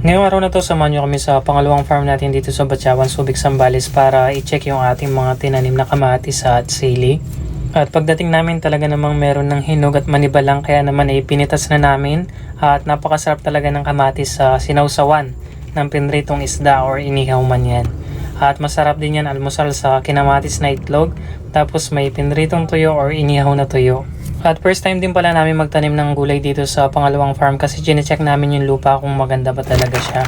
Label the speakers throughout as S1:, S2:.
S1: Ngayong araw na to, samahan nyo kami sa pangalawang farm natin dito sa Batyawan, Subic, Sambales para i-check yung ating mga tinanim na kamatis at sili. At pagdating namin talaga namang meron ng hinog at manibalang kaya naman ay pinitas na namin at napakasarap talaga ng kamatis sa sinausawan ng pinritong isda or inihaw man yan. At masarap din yan almusal sa kinamatis na itlog tapos may pinritong tuyo or inihaw na tuyo. At first time din pala namin magtanim ng gulay dito sa pangalawang farm kasi chinecheck namin yung lupa kung maganda ba talaga siya.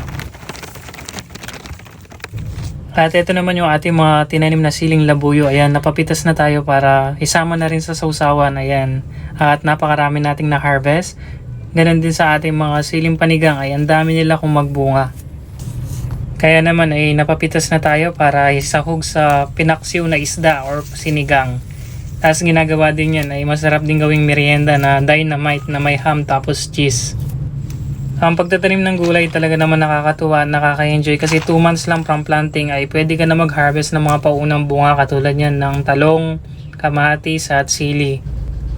S1: At ito naman yung ating mga tinanim na siling labuyo. Ayan, napapitas na tayo para isama na rin sa sausawan. Ayan. At napakarami nating na-harvest. Ganon din sa ating mga siling panigang. Ay, dami nila kung magbunga. Kaya naman ay napapitas na tayo para isahog sa pinaksiw na isda or sinigang. Tapos ginagawa din yan ay masarap din gawing merienda na dynamite na may ham tapos cheese. Ang pagtatanim ng gulay talaga naman nakakatuwa, nakaka-enjoy kasi 2 months lang from planting ay pwede ka na mag-harvest ng mga paunang bunga katulad yan ng talong, kamatis at sili.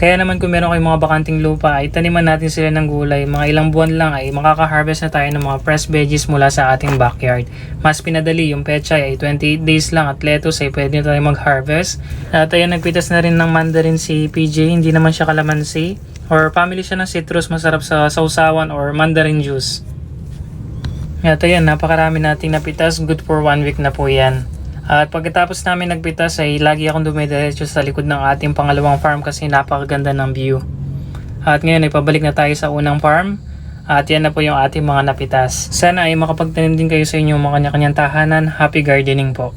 S1: Kaya naman kung meron kayong mga bakanting lupa ay taniman natin sila ng gulay. Mga ilang buwan lang ay makaka-harvest na tayo ng mga fresh veggies mula sa ating backyard. Mas pinadali yung pechay ay 28 days lang at lettuce ay pwede na tayo mag-harvest. At ayan nagpitas na rin ng mandarin si PJ, hindi naman siya kalamansi. Or family siya ng citrus, masarap sa sausawan or mandarin juice. At ayan, napakarami nating napitas. Good for one week na po yan. At pagkatapos namin nagpitas ay lagi akong dumidiretso sa likod ng ating pangalawang farm kasi napakaganda ng view. At ngayon ay pabalik na tayo sa unang farm. At yan na po yung ating mga napitas. Sana ay makapagtanim din kayo sa inyong mga kanya-kanyang tahanan. Happy gardening po.